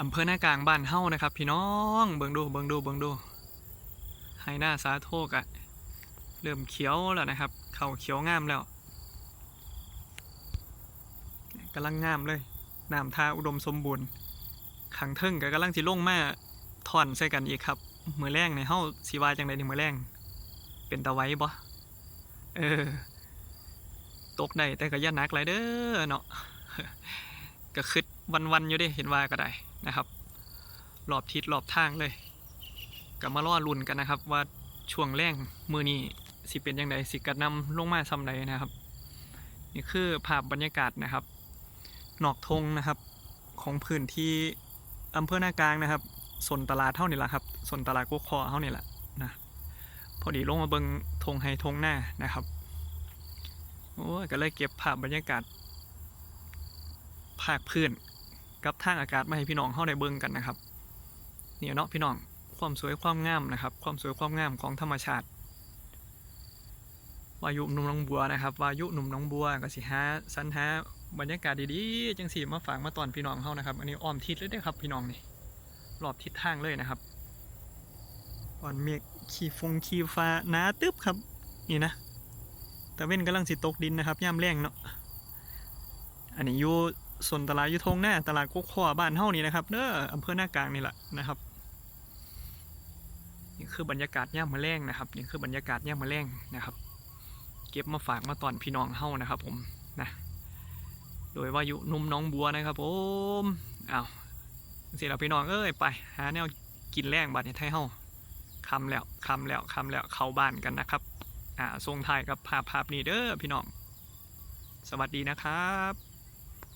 อำเภอหน้ากลางบ้านเฮ้านะครับ พี่น้องเบิ่งดูเบิ่งดูเบิ่งดูไฮหน้าสาโทกอะเริ่มเขียวแล้วนะครับ เขาเขียวงามแล้วกำลังงามเลยน้ำทาอุดมสมบูรณ์ขังเทิงก็กำลังสิลงมาถอนใส่กันอีกครับมือแรงในเฮ้าสิว่าจังไดนี่มือแรงเป็นตะไว้บ่เออ ตกได้แต่ก็ย่านักหลยเด้อเนาะ ก็คิดวันๆอยู่ด้เห็นว่าก็ได้นะครับรอบทิศรอบทางเลยก็มาล่อลุ่นกันนะครับ ว่าช่วงแรงมือนี้สิเป็นยังไงสิกระนำลงมาซำใดนะครับ นี่คือภาพบรรยากาศนะครับนอกทงนะครับ ของพื้นที่อำเภอนากลางนะครับสนตลาดเท่านี่แหละครับสนตลาดกุกคอเท่านี่แหละนะพอดีลงมาเบิงทงไฮทงหน้านะครับโอ้ก็เลยเก็บภาพบรรยากาศ ภาคพื้น กับทางอากาศมาให้พี่น้องเข้าได้เบิ่งกันนะครับเนี่ยเนาะพี่น้องความสวยความงามนะครับ ความสวยความงามของธรรมชาติวายุหนุ่มน้องบัวนะครับวายุหนุ่มน้องบัวก็สิหาสรรหาบรรยากาศดีๆจังสีมาฝากมาตอนพี่น้องเฮานะครับ อันนี้อ้อมทิศเลยเด้อครับ พี่น้องนี่รอบทิศทางเลยนะครับอ่อนเมฆขี่ฟงขี่ฟ้าหนาตึ๊บครับ นี่นะแต่เว้นกำลังสิตกดินนะครับย่ามแรงเนาะอันนี้อยู่ ส่วนตลาดยุทงหน้าตลาดกุ๊กขวบ้านเฮานี่นะครับเด้ออำเภอหน้ากลางนี่แหละนะครับนี่คือบรรยากาศย่ามมะแรงนะครับนี่คือบรรยากาศย่ามมะแรงนะครับ เก็บมาฝากมาตอนพี่น้องเฮ้านะครับ ผมนะโดยว่ายู่หนุ่มน้องบัวนะครับผมอ้าวสิเราพี่น้องเอ้ยไป หาแนวกินแรงบัดในไทยเฮาคำแล้วคำแล้วคำแล้วเข้าบ้านกันนะครับอ่าทรงไทยกับภาพภาพนี้เด้อพี่น้อง สวัสดีนะครับ